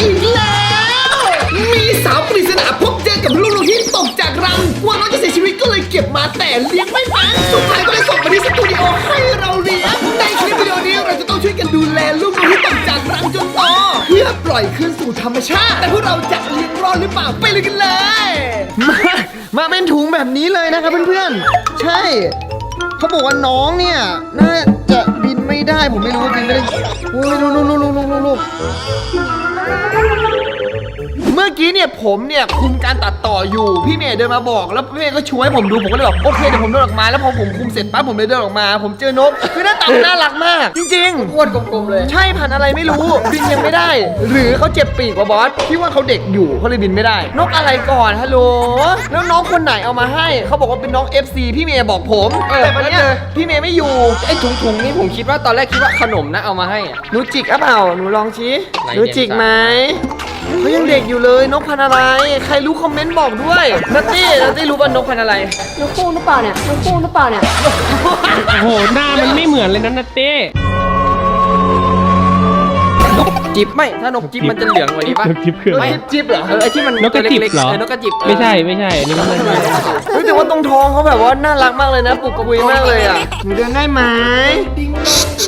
อีกแล้ว มีสาวปริศนาพบเจอกับลูกนกที่ตกจากรังกลัวน้องจะเสียชีวิตก็เลยเก็บมาแต่เลี้ยงไม่เป็นสุดท้ายก็ได้ส่งมาที่สตูดิโอให้เราเลี้ยงในคลิปวิดีโอนี้เราจะต้องช่วยกันดูแลลูกนกที่ตกจากรังจนโตเพื่อปล่อยคืนสู่ธรรมชาติ แต่พวกเราจะเลี้ยงรอดหรือเปล่าไปเลยกันเลย มามาเป็นถุงแบบนี้เลยนะครับเพื่อนๆ ใช่ เขาบอกว่าน้องเนี่ยน่าจะ ไม่ได้ผมไม่รู้จริงไม่ได้โอ้ยลูกลูกลูกลูกลูกลูก เมื่อกี้เนี่ยผมเนี่ยคุมการตัดต่ออยู่พี่เมย์เดินมาบอกแล้วพี่เมย์ก็ช่วยผมดูผมก็เลยบอกโอเคเดี๋ยวผมเดินออกมาแล้วพอผมคุมเสร็จปั๊บผมเลยเดินออกมา ผมเจอนกคือหน้าตาน่ารักมาก จริงๆ อ้วนกลมๆเลย ใช่พันธุ์อะไรไม่รู้ บินยังไม่ได้ หรือเขาเจ็บปีกวะบอสพี่ว่าเขาเด็กอยู่เขาเลยบินไม่ได้ นกอะไรก่อนฮัลโหลแล้วน้องคนไหนเอามาให้เขาบอกว่าเป็นน้อง FC พี่เมย์บอกผมเออแต่วันเนี้ยแล้วเจอ พี่เมย์ไม่อยู่ไอ้ถุงๆนี่ผมคิดว่าตอนแรกคิดว่าขนมนะเอามาให้อะ หนูจิกอะเปล่าหนูลองชี้ไหนหนูจิกไหม เขายังเด็กอยู่เลยนกพันธุ์อะไร ใครรู้คอมเมนต์บอกด้วยนัตตี้นัตตี้รู้ป่ะนกพันธุ์อะไร นกคู่หรือเปล่าเนี่ยนกคู่หรือเปล่าเนี่ย โอ้โห หน้ามันไม่เหมือนเลยนะนัตเต้นก จิบไม่ถ้านกจิบมันจะเหลืองกว่านี้ปะนกจิบคืออะไรไม่จิบเหรอเออไอ้ที่มันนกกระจิบล็ๆเหรอเออนกกระจิบไม่ใช่ไม่ใช่อันนี้มันไม่ใช่เฮ้ยแต่ว่าตรงท้องเขาแบบว่าน่ารักมากเลยนะปลุกกระบุยมากเลยอะหนูเดินได้ไหม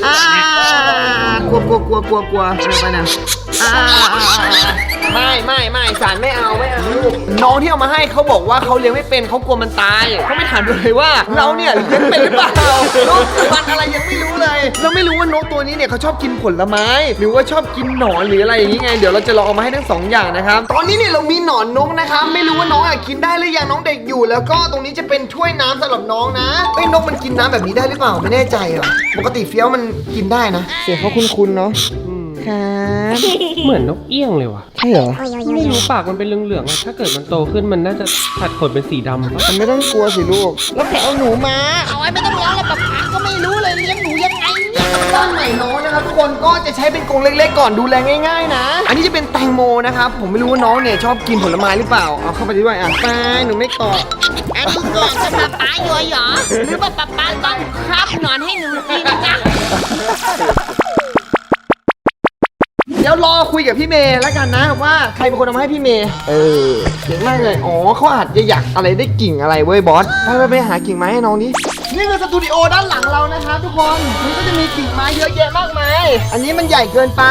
อ่ากลัวกลัวกลัวกลัวกลัวไปไปนะอ่าไม่ไม่ไม่สารไม่เอาไม่เอาน้องที่เอามาให้เขาบอกว่าเขาเลี้ยงไม่เป็นเขากลัวมันตายเขาไม่ถามเลยว่า เราเนี่ยเลี้ยงเป็นหรือเปล่านกมันอะไรยังไม่รู้เลย เราไม่รู้ว่านกตัวนี้เนี่ยเขาชอบกินผลไม้ หรือว่าชอบกินหนอนหรืออะไรอย่างนี้ไง เดี๋ยวเราจะลองเอามาให้ทั้งสองอย่างนะครับ ตอนนี้เนี่ยเรามีหนอนนกนะครับ ไม่รู้ว่าน้องอะกินได้หรือยังน้องเด็กอยู่ แล้วก็ตรงนี้จะเป็นถ้วยน้ำสำหรับน้องนะไอ้ยนกมันกินน้ำแบบนี้ได้หรือเปล่าไม่แน่ใจอะปกติเฟี้ยวมันกินได้นะ เสียงเขาคุ้นๆเนาะครับเหมือนนกเอี้ยงเลยว่ะ ใช่เหรอ ไม่รู้ปากมันเป็นเหลืองๆอะถ้าเกิดมันโตขึ้นมันน่าจะผัดขนเป็นสีดำปะมันไม่ต้องกลัวสิลูก แล้วแผลเอาหนูมา เอาไว้ไม่ต้องเลี้ยงแล้วป๊าป๊าก็ไม่รู้เลยเลี้ยงหนูยังไง เนี่ยบ้านใหม่น้องนะครับทุกคนก็จะใช้เป็นกรงเล็กๆก่อนดูแลง่ายๆนะ อันนี้จะเป็นแตงโมนะครับผมไม่รู้ว่าน้องเนี่ยชอบกินผลไม้หรือเปล่าเอาเข้าไปด้วยอะไปหนูไม่เกาะอันนี้ก่อนจะป๊าป๊าอยู่เหรอหรือว่าป๊าป๊าต้องครับนอนให้หนูกินนะเดี๋ยวรอคุยกับพี่เมย์แล้วกันนะว่าใครเป็นคนเอามาให้พี่เมย์เออเก่งมากเลยอ๋อเขาอาจจะอยากอะไรได้กิ่งอะไรเว้ยบอสไปไปไปหากิ่งไม้ให้น้องดินี่คือสตูดิโอด้านหลังเรานะครับทุกคน มันก็จะมีกิ่งไม้เยอะแยะมากมาย อันนี้มันใหญ่เกินไป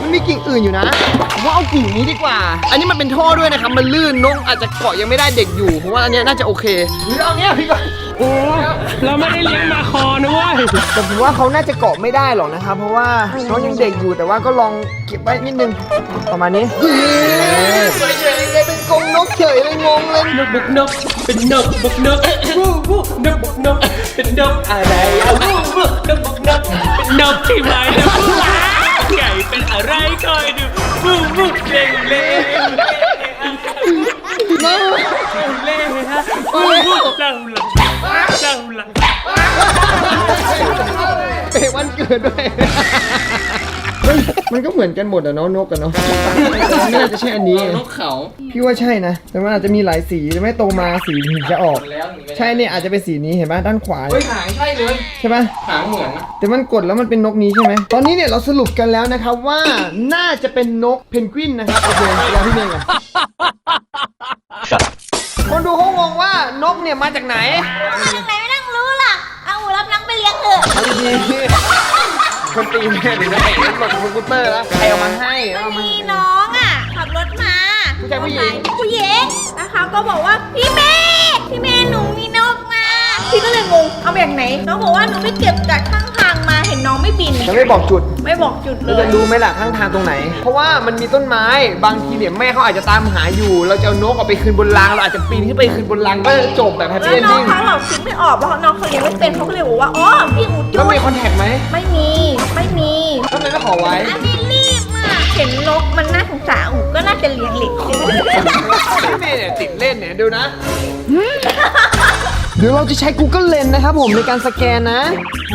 มันมีกิ่งอื่นอยู่นะผมว่าเอากิ่งนี้ดีกว่า อันนี้มันเป็นท่อด้วยนะครับ มันลื่นน้องอาจจะเกาะยังไม่ได้เด็กอยู่ ผมว่าอันเนี้ยน่าจะโอเคหรือเอาเนี้ยพี่ก่อนโอ้เราไม่ได้เลี้ยงมาคอนะเว้ยแต่ผมว่าเขาน่าจะเกาะไม่ได้หรอกนะครับ เพราะว่าน้องยังเด็กอยู่แต่ว่าก็ลองเก็บไว้นิดนึง ประมาณนี้สวยเฉยเลยเป็นกรงนกเฉยเลยงงเลยนกบุกนกเป็นนกบุกนกวู้วู้นกบุกนกเป็นนกอะไรอะบูบูนกบุกนกเป็นนกที่ไม่นะวู้ใหญ่เป็นอะไรคอยดูวู้วู้เล่เล่เล่ฮะบูบูเล่าหลังเล่าหลังเป็นวันเกิดด้วย มันก็เหมือนกันหมดอะเนาะนกกันเนาะไม่น่าจะใช่อันนี้นกเขาพี่ว่าใช่นะ แต่มันอาจจะมีหลายสีแต่ไม่โตมาสีถึงจะออก แล้วหนีไม่ได้ใช่เนี่ยอาจจะเป็นสีนี้เห็นไหมด้านขวาเฮ้ยหางใช่เลย ใช่ไหมหางเหมือนนะแต่มันกดแล้วมันเป็นนกนี้ใช่ไหม ตอนนี้เนี่ยเราสรุปกันแล้วนะครับว่าน่าจะเป็นนกเพนกวินนะครับ โอเคเดี๋ยวพี่เมย์ก่อนคนดูเขางงว่านกเนี่ยมาจากไหนทางไหนไม่ต้องรู้หรอกเอาหูรับน้องไปเลี้ยงเถอะ เอาดีๆ คนตีแม่หรือว่าไอ้รถหลดคอมพิวเตอร์แล้วใครเอามาให้เอามามีน้องอะขับรถมาผู้ชายผู้หญิง ผู้หญิงนะคะก็บอกว่าพี่เมย์พี่เมย์หนูมีนกมา พี่ก็เลยงงเอาแบบไหนน้องบอกว่าหนูไปเก็บจากข้างทางมาเห็น น้องไม่บินจะไม่บอกจุดไม่บอกจุดเลเราย จะรู้ไหมล่ะข้างทางตรงไหน เพราะว่ามันมีต้นไม้บางทีเนี่ยแม่เขาอาจจะตามหาอยู่ เราจะเอานกเอาไปคืนบนรางเราอาจจะปีนขึ้นไปคืนบนรางก็จบแบบแฮปแล้ปี้วเอนน้องดิ้งเขาเราคิดไม่ออกเพราะน้องเขาเลี้ยงไม่เป็นเขาก็เลยบอกว่า อ๋อ พี่อูแล้วจุ้มียคอนแทคไหมไม่มี ไม่มีทำไมไม่ขอไว้ อันนี้รีบมากเห็นนกมันน่าสงสารอูก็น่าจะเลี้ยงเหล็ก พี่เมย์เนี่ยติดเล่นเนี่ยดูนะ เดี๋ยวเราจะใช้ Google Lens นะครับผมในการสแกนนะ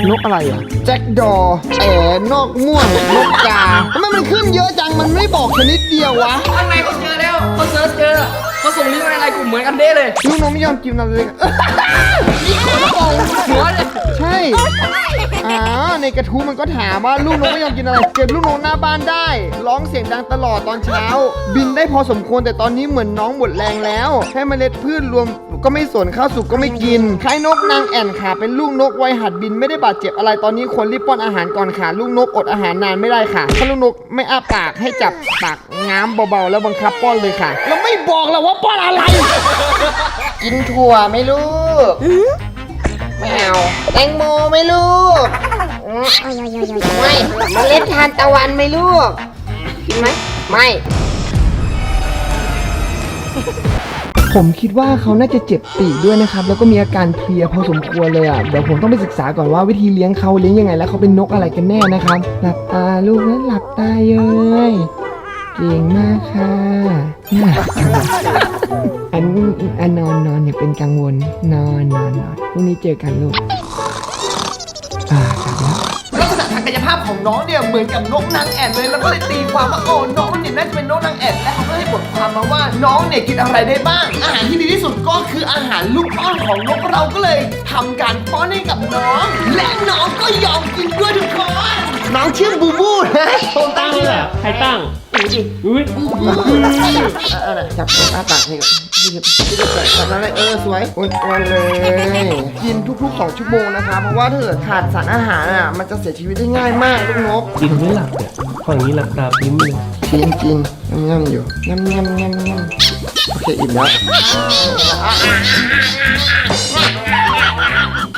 นกอะไรอะ แจ็คดอแอนอกม่วงนกกาทำไมมันขึ้นเยอะจังมันไม่บอกชนิดเดียววะ ข้างในเขาเจอแล้วเขาเซิร์ชเจอ ฮเขาส่งลิงก์ในไลน์กลุ่มเหมือนกันเด้เลยลูกน้องไม่ยอมกินอะไรเลยหัวเลยใช่อ่าในกระทู้มันก็ถามว่าลูกน้องไม่ยอมกินอะไร เก็บลูกน้องหน้าบ้านได้ ร้องเสียงดังตลอดตอนเช้า บินได้พอสมควรแต่ตอนนี้เหมือนน้องหมดแรงแล้วให้เมล็ดพืชรวมก็ไม่สนข้าวสุกก็ไม่กินคล้ายนกนางแอ่นค่ะ เป็นลูกนกวัยหัดบินไม่ได้บาดเจ็บอะไรตอนนี้ควรรีบป้อนอาหารก่อนค่ะ ลูกนกอดอาหารนานไม่ได้ค่ะถ้าลูกนกไม่อ้าปากให้จับปากง้ามเบาๆแล้วบังคับป้อนเลยค่ะ แล้วไม่บอกเราว่าป้อนอะไร กินถั่วไหม่ลูกไม่เอาแตงโมไหม่ลูกอืมไม่เมล็ดทานตะวันไหม่ลูก กินไหมไม่ ผมคิดว่าเขาน่าจะเจ็บปีกด้วยนะครับ แล้วก็มีอาการเพลียพอสมควรเลยอะ เดี๋ยวผมต้องไปศึกษาก่อนว่าวิธีเลี้ยงเขาเลี้ยงยังไง แล้วเขาเป็นนกอะไรกันแน่นะครับ หลับตาลูกนะหลับตาเย้ย เก่งมากค่ะน่ารักจังเลยอันอันนอนนอนอย่าเป็นกังวล นอนนอนนอนพรุ่งนี้เจอกันลูกอ่ากลับแล้วลักษณะทางกายภาพของน้องเนี่ยเหมือนกับนกนางแอ่นเลยแล้วก็เลยตีความว่าโอ้น้องเนี่ยน่าจะเป็นนกนางแอ่นและเขาก็ให้บทความมาว่าน้องเนี่ยกินอะไรได้บ้าง อาหารที่ดีที่สุดก็คืออาหารลูกป้อนของนกเราก็เลยทำการป้อนให้กับน้อง และน้องก็ยอมกินด้วยทุกคนน้องชื่อบูบูนะผมตั้งเลยเหรอใครตั้ง อุ้ยเอาหน่ะจับอ้าปากให้ก่อนยี่สิบยี่สิบแปดจับนั้นเลยเออสวยอ้วนๆเลย กินทุกๆ2ชั่วโมงนะคะ เพราะว่าถ้าเกิดขาดสารอาหารอะมันจะเสียชีวิตได้ง่ายมากลูกนกกินไม่หลับเนี่ยฝั่งนี้หลับตาปิ้มเลยกินกินงำๆอยู่งำๆงำๆงำโอเคอิ่มแล้ว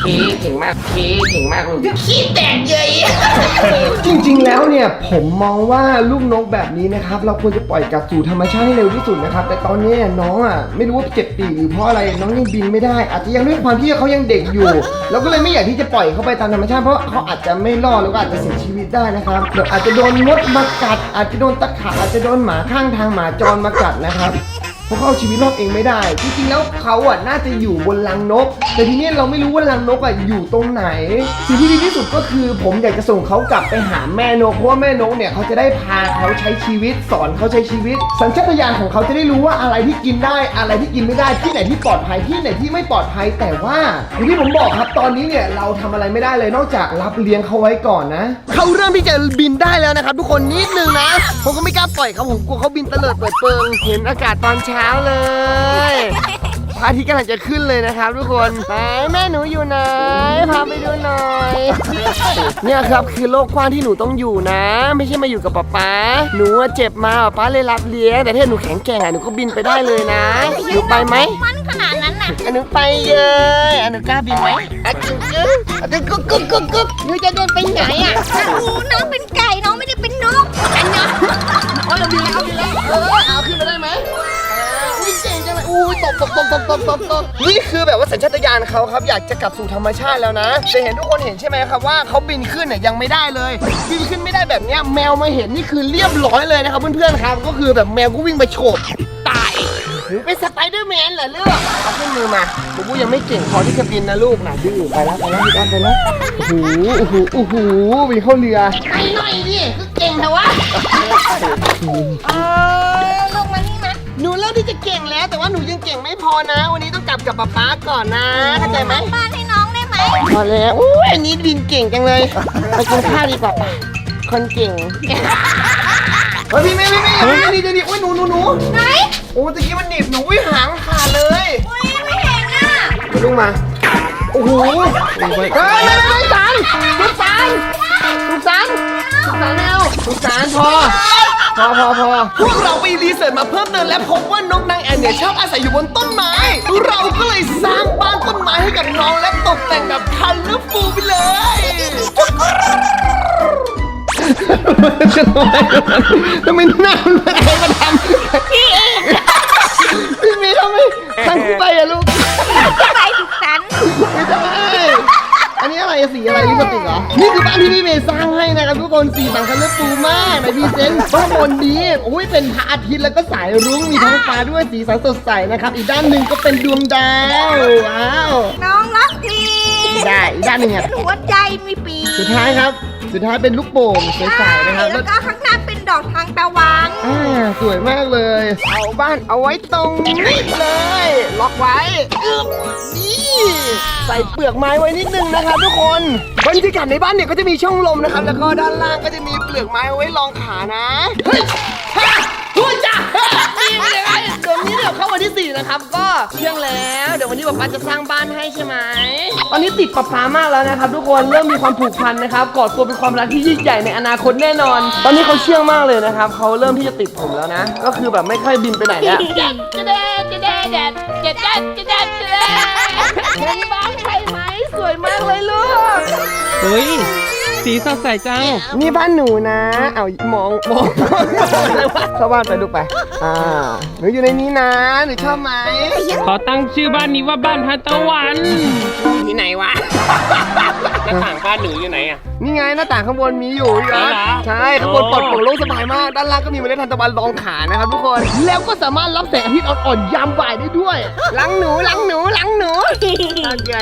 ขี้เก่งมากขี้เก่งมากลูกขี้แตกเยยจริงๆ แล้วเนี่ยผมมองว่าลูกนกแบบนี้นะครับ เราควรจะปล่อยกลับสู่ธรรมชาติให้เร็วที่สุดนะครับ แต่ตอนนี้เนี่ยน้องอะไม่รู้ว่าเจ็บปีกหรือเพราะอะไรน้องยังบินไม่ได้ อาจจะยังด้วยความที่เขายังเด็กอยู่เราก็เลยไม่อยากที่จะปล่อยเขาไปตามธรรมชาติเพราะเขาอาจจะไม่รอดแล้วก็อาจจะเสียชีวิตได้นะครับเดี๋ยวอาจจะโดนมดมากัด อาจจะโดนตะขาบอาจจะโดนหมาข้างทางหมาจรมากัดนะครับ เพราะเขาเอาชีวิตรอดเองไม่ได้ จริงๆแล้วเขาอะน่าจะอยู่บนรังนก แต่ทีนี้เราไม่รู้ว่ารังนกอะอยู่ตรงไหน สิ่งที่ดีที่สุดก็คือ ผมอยากจะส่งเขากลับไปหาแม่นกเพราะว่าแม่นกเนี่ยเขาจะได้พาเขาใช้ชีวิต สอนเขาใช้ชีวิต สัญชาตญาณของเขาจะได้รู้ว่าอะไรที่กินได้อะไรที่กินไม่ได้ที่ไหนที่ปลอดภัยที่ไหนที่ไม่ปลอดภัยแต่ว่าอย่างที่ผมบอกครับตอนนี้เนี่ยเราทำอะไรไม่ได้เลยนอกจากรับเลี้ยงเขาไว้ก่อนนะ เขาเริ่มที่จะบินได้แล้วนะครับทุกคนนิดนึงนะผมก็ไม่กล้าปล่อยเขาผมกลัวเขาบินเตลิดเปิดเปิงเห็นอากาศตอนเช้าเลยพระอาทิตย์กำลังจะขึ้นเลยนะครับทุกคนไหนแม่หนูอยู่ไหน พาไปดูหน่อย เนี่ยครับคือโลกกว้างที่หนูต้องอยู่นะ ไม่ใช่มาอยู่กับป๊าป๊า หนูอะเจ็บมาป๊าป๊าเลยรับเลี้ยง แต่ถ้าหนูแข็งแกร่งอะหนูก็บินไปได้เลยนะ หนูไปไหมมันขนาดนั้นน่ะอันหนูไปเลยอันหนูกล้าบินไหมอันจึงจึงอันจึงกุ๊กกุ๊กกุ๊กกุ๊กหนูจะเดินไปไหนอะหนูน้องเป็นไก่น้องไม่ได้เป็นนกอันนะเอาเราบินแล้วบินแล้วเออเอาขึ้นมาได้ไหมอุ้ย เก่งจังเลยอุ้ยตบตบตบตบตบตบตบนี่คือแบบว่าสัญชาตญาณเขาครับ อยากจะกลับสู่ธรรมชาติแล้วนะจะเห็นทุกคนเห็นใช่ไหมครับว่าเขาบินขึ้นเนี่ยยังไม่ได้เลย บินขึ้นไม่ได้แบบเนี้ยแมวมาเห็นนี่คือเรียบร้อยเลยนะครับเพื่อนๆครับก็คือแบบแมวก็วิ่งไปโฉบตายหรือเป็นสไปเดอร์แมนเหรอลูกเอาขึ้นมือมาบูบูยังไม่เก่งพอที่จะบินนะลูกนะดื้อไปแล้วไปแล้วพี่ก้อนไปแล้วโอ้โหโอ้โหโอ้โหบินเข้าเรือไปหน่อยดิคือเก่งแต่ว่า เออลงมานี่ หนูเริ่มที่จะเก่งแล้ว แต่ว่าหนูยังเก่งไม่พอนะ วันนี้ต้องกลับกับป๊าป๊าก่อนนะเข้าใจไหมบ้านให้น้องได้ไหมพอแล้วอุ้ยอันนี้บินเก่งจังเลยไปกินข้าวดีกว่าป่ะคนเก่งเฮ้ยพี่เมย์พี่เมย์อย่าดีดีดีอุ้ยหนูหนูหนูไหนโอ้ตะกี้มันหนีบหนูอุ้ยหางขาดเลยอุ้ยไม่เห็นน่ะลูกมาโอ้โหเฮ้ยไม่ไม่ไม่สันลูกสันลูกสันลูกสันแมวลูกสันพอ พอพอพอพวกเราไปรีเสิร์ชมาเพิ่มเติมและพบว่านกนางแอ่นเนี่ยชอบอาศัยอยู่บนต้นไม้ เราก็เลยสร้างบ้านต้นไม้ให้กับน้องและตกแต่งแบบคัลเลอร์ฟูไปเลยทำไมหน้ามันอะไร อะสีอะไรลิปสติกเหรอ นี่คือบ้านที่พี่เมย์สร้างให้นะครับทุกคนสีสันคันเลอร์ฟูมากในพรีเซนต์บ้านบนดีโอ้ยเป็นพระอาทิตย์แล้วก็สายรุ้งมีท้องฟ้าด้วยสีสันสดใสนะครับ อีกด้านหนึ่งก็เป็นดวงดาวว้าวน้องรักพี่ได้อีกด้านหนึ่งอะหัวใจมีปีสุดท้ายครับ สุดท้ายเป็นลูกโป่งใสๆนะครับ แล้วก็ข้างหน้าเป็นดอกทางตะวันอ่าสวยมากเลย เอาบ้านเอาไว้ตรงนี้เลย ล็อกไว้อึ๊บนี่ใส่เปลือกไม้ไว้นิดนึงนะครับทุกคนบรรยากาศในบ้านเนี่ยก็จะมีช่องลมนะครับ แล้วก็ด้านล่างก็จะมีเปลือกไม้เอาไว้รองขานะ เฮ้ยฮ่าพูดจ้านี่เป็นยังไงเดี๋ย วนี้เดี๋ยวเข้าวันที่ 4 นะครับ ก็เที่ยงแล้ว เดี๋ยววันนี้ป๊าป๊าจะสร้างบ้านให้ใช่ไหม ตอนนี้ติดป๊าป๊ามากแล้วนะครับ ทุกคนเริ่มมีความผูกพันนะครับกอดตัวเป็นความรักที่ยิ่งใหญ่ในอนาคตแน่นอน ตอนนี้เขาเชื่องมากเลยนะครับเขาเริ่มที่จะติดผมแล้วนะ ก็คือแบบไม่ค่อยบินไปไหนแล้วจะแดดจะแดดแดดจะแดดจะแดดจะแดดเห็นบ้านใครไหมสวยมากเลยลูกเฮ้ย สีสดใสจังนี่บ้านหนูนะ เอามองมองอะไรวะเข้าบ้านไปลูกไป อ่า หนูอยู่ในนี้นะ หนูชอบไหมขอตั้งชื่อบ้านนี้ว่าบ้านทันตะวันที่ไหนวะหน้าต่างบ้านหนูอยู่ไหนอะ นี่ไงหน้าต่างข้างบนมีอยู่พี่อ๋รัอเหรอใช่ข้างบนปลอดโปร่งโล่งสบายมาก ด้านล่างก็มีเมล็ดทานตะวันรองขานะครับทุกคน แล้วก็สามารถรับแสงอาทิตย์อ่อนๆยามบ่ายได้ด้วยหลังหนูหลังหนูหลังหนูตั้งใจ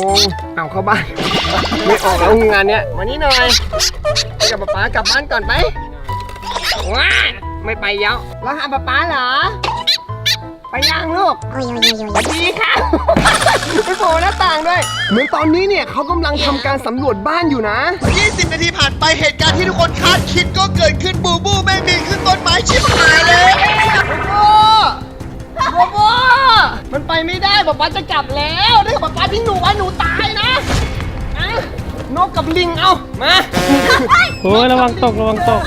งงเอาเข้าบ้าน ไม่ออกแล้วงานเนี้ยมานี่หน่อยไปกับป๊าป๊ากลับบ้านก่อนไปว้าไม่ไปแล้วแล้วหาป๊าป๊าเหรอ ไปยังลูกสวัสดีค่ะไปโผล่หน้าต่างด้วย เหมือนตอนนี้เนี่ยเขากำลังทำการสำรวจบ้านอยู่นะ 20 นาทีผ่านไปเหตุการณ์ที่ทุกคนคาดคิดก็เกิดขึ้นบูบูแม่งบินขึ้นต้นไม้ชิบหายเลย โอ้โบโบมันไปไม่ได้ป๊าป๊าจะกลับแล้วถ้าป๊าป๊าทิ้งหนูไว้หนูตายนะนะนกกับลิงเอามาโอ้ยระวังตกระวังตก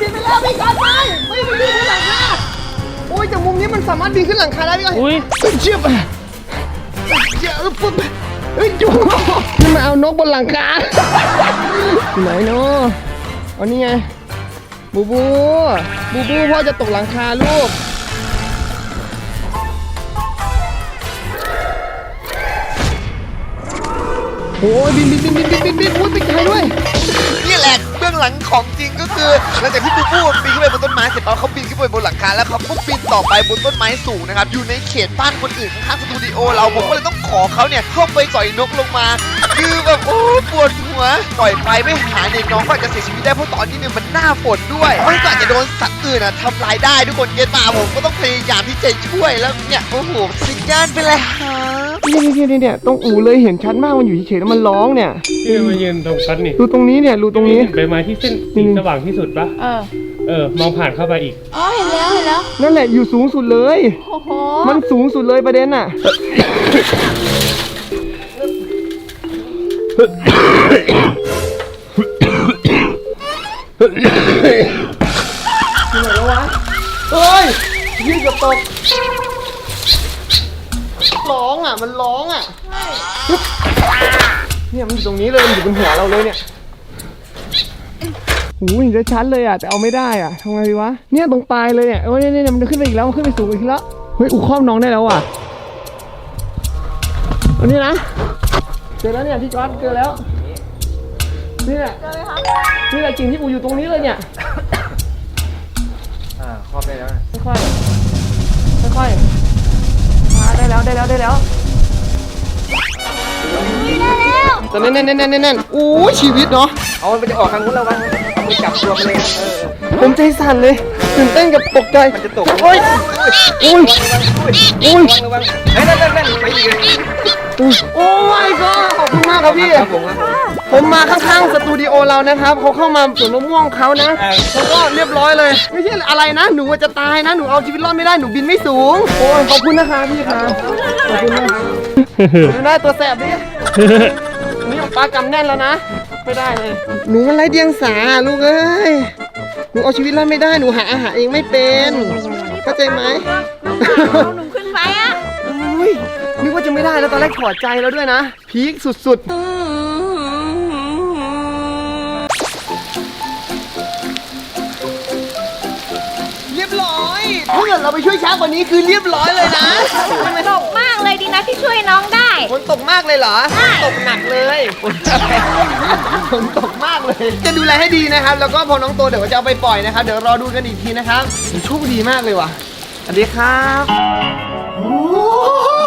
บินไปแล้วพี่ก่อนไปไม่ไปบินขึ้นหลังคาโอ้ยจากมุมนี้มันสามารถบินขึ้นหลังคาได้ด้วยอุ้ย เชี่ยบเชี่ยบปุ๊บเฮ้ยจูนี่มาเอานกบนหลังคาไหนเนาะเอานี่ไงบูบูบูบูพ่อจะตกหลังคาลูก โอ้ยบินบินบินบินบินบินบินอุ้ยไปไกลด้วยนี่แหละเบื้องหลังของจริงก็คือหลังจากที่ปูปูปีนขึ้นไปบนต้นไม้เสร็จแล้วเขาปีนขึ้นไปบนหลังคาแล้วเขาก็ปีนต่อไปบนต้นไม้สูงนะครับอยู่ในเขตบ้านคนอื่นข้างสตูดิโอเราผมก็เลยต้องขอเขาเนี่ยเข้าไปต่อยนกลงมา คือแบบโอ้ปวดหัวต่อยไปไม่หายเนี่ยน้องก็อาจจะเสียชีวิตได้เพราะตอนนี้เนี่ยมัน หน้าฝนด้วยมันก็อาจจะโดนสัตว์อื่นอะทำลายได้ทุกคนเก็ตมาผมก็ต้องพยายามที่จะช่วยแล้วเนี่ยโอ้โหสิญญาณไปเลยครับเนี่ยเนี่ยเนี่ยเนี่ยตรงอู่เลยเห็นชัดมากมันอยู่เฉยๆแล้วมันร้องเนี่ยพี่มายืนตรงกันนี่ดูตรงนี้เนี่ยดูตรงนี้ ใบไม้ที่เส้นสีสว่างที่สุดปะเออ เออ มองผ่านเข้าไปอีก อ๋อเห็นแล้วเห็นแล้ว นั่นแหละอยู่สูงสุดเลย โอ้โห มันสูงสุดเลยประเด็น น่ะเฮ้ยยืดกับตกร้องอะ มันร้องอะ เนี่ยมันอยู่ตรงนี้เลยมันอยู่บนหัวเราเลยเนี่ยโอ้ยเห็นได้ชัดเลยอะแต่เอาไม่ได้อะทำไงดีวะเนี่ยตรงปลายเลยเนี่ยเอ้ยเนี่ยมันขึ้นไปอีกแล้วมันขึ้นไปสูงอีกแล้วเฮ้ยอูครอบน้องได้แล้วอะอันนี้นะเจอแล้วเนี่ยพี่ก๊อตเจอแล้วนี่แหละ นี่แหละกิ่งที่อูอยู่ตรงนี้เลยเนี่ย อ่าครอบได้แล้วค่อยๆ ค่อยๆมาได้แล้วได้แล้วได้แล้วแต่แน่นแน่นแน่นแน่นแน่นโอ้ชีวิตเนาะ เอามันจะออกทางนู้นแล้ววะเอาไปจับตัวมันเลยเออผมใจสั่นเลยตื่นเต้นกับตกใจมันจะตกโอ้ยโอ้ยโอ้ยระวังเฮ้ยนั่นนั่นนั่นไปอีกเลยโอ้ยก็ขอบคุณมากครับพี่ ครับผมครับผม ผมมาข้างๆสตูดิโอเรานะครับเขาเข้ามาสวนมะม่วงเขานะเออเขาก็เรียบร้อยเลย ไม่ใช่อะไรนะ หนูจะตายนะ หนูเอาชีวิตรอดไม่ได้หนูบินไม่สูงโอ้ยขอบคุณนะคะพี่ครับขอบคุณมากดูหน้าตัวแสบดินี่ปลากำแน่นแล้วนะ ไม่ได้เลย หนูมันไรเดียงสาลูกเอ้ยหนูเอาชีวิตรอดไม่ได้หนูหาอาหารเองไม่เป็นเข้าใจไหมเอาหนูขึ้นไปอะอุ้ยนึกว่าจะไม่ได้แล้วตอนแรกถอดใจแล้วด้วยนะพีคสุดๆ ถ้าเกิดเราไปช่วยช้ากว่านี้คือเรียบร้อยเลยนะใช่ไหมตกมากเลยดีนะที่ช่วยน้องได้ ฝนตกมากเลยเหรอใช่ตกหนักเลยฝนฝนตกมากเลย จะดูแลให้ดีนะครับ แล้วก็พอน้องโตเดี๋ยวจะเอาไปปล่อยนะครับ เดี๋ยวรอดูกันอีกทีนะครับโชคดีมากเลยว่ะสวัสดีครับโอ้